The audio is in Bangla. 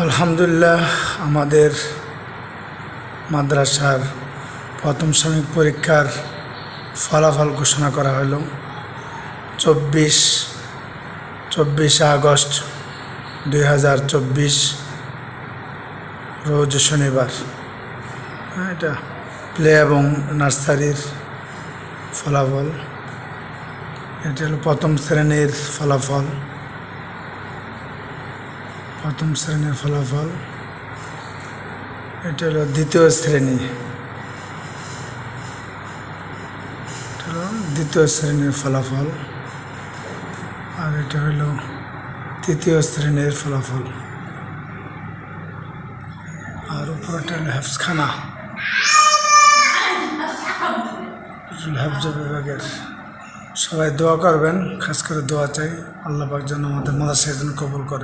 আলহামদুলিল্লাহ আমাদের মাদ্রাসার প্রথম সাময়িক পরীক্ষার ফলাফল ঘোষণা করা হলো। চব্বিশ চব্বিশে আগস্ট দুই হাজার চব্বিশ রোজ শনিবার। হ্যাঁ, এটা প্লে এবং নার্সারির ফলাফল। এটা হলো প্রথম শ্রেণির ফলাফল। প্রথম শ্রেণির ফলাফল। এটা হলো দ্বিতীয় শ্রেণি। দ্বিতীয় শ্রেণির ফলাফল। আর এটা হলো তৃতীয় শ্রেণির ফলাফল। আর উপরটা হলো হেফসখানা হেফজ বিভাগের সবাই দোয়া করবেন, খাস করে দোয়া চাই। আল্লাহ পাক যেন আমাদের মাদাসের জন্য কবুল করে।